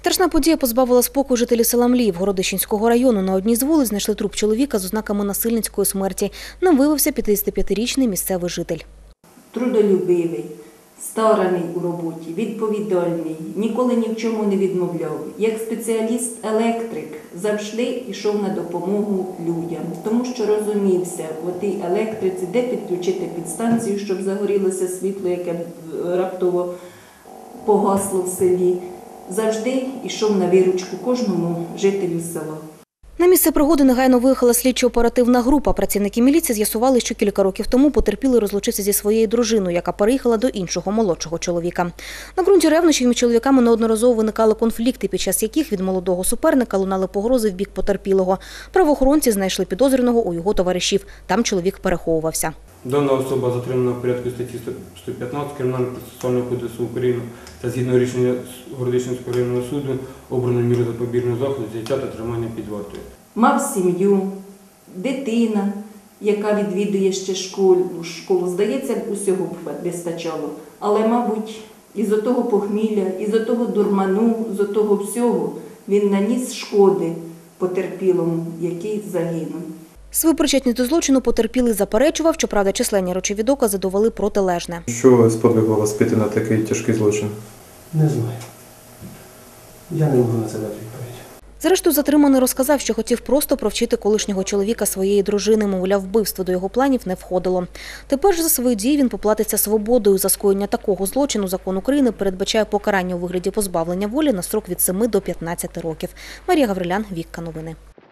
Страшна подія позбавила спокою жителів села Мліїв Городищенського району. На одній з вулиць знайшли труп чоловіка з ознаками насильницької смерті. Ним виявився 55-річний місцевий житель. трудолюбивий, стараний у роботі, відповідальний, ніколи ні в чому не відмовляв. Як спеціаліст-електрик завжди йшов на допомогу людям, тому що розумівся в тій електриці, де підключити підстанцію, щоб загорілося світло, яке е, раптово погасло в селі. Завжди йшов на виручку кожному жителю села. На місце пригоди негайно виїхала слідчо-оперативна група. Працівники міліції з'ясували, що кілька років тому потерпілий розлучився зі своєю дружиною, яка переїхала до іншого молодшого чоловіка. На ґрунті ревнощів між чоловіками неодноразово виникали конфлікти, під час яких від молодого суперника лунали погрози в бік потерпілого. Правоохоронці знайшли підозрюваного у його товаришів. Там чоловік переховувався. Дана особа затримана в порядку статті 115 Кримінального процесуального кодексу України та згідно рішення Городищенського районного суду обрано міру запобіжного заходу взяття та тримання під вартою. мав сім'ю, дитина, яка відвідує ще школу. школу. Здається, усього вистачало. Але, мабуть, із того похмілля, із того дурману, з того всього він наніс шкоди потерпілому, який загинув. Свою причетність до злочину потерпілий заперечував, щоправда, численні речові докази довели протилежне. Що сподвигло вас піти на такий тяжкий злочин? Не знаю. Я не можу на це дати відповідь. Зрештою, затриманий розказав, що хотів просто провчити колишнього чоловіка своєї дружини, мовляв, вбивство до його планів не входило. Тепер ж за свої дії він поплатиться свободою. За скоєння такого злочину закон України передбачає покарання у вигляді позбавлення волі на строк від 7 до 15 років. Марія Гаврилян, Вікка Новини.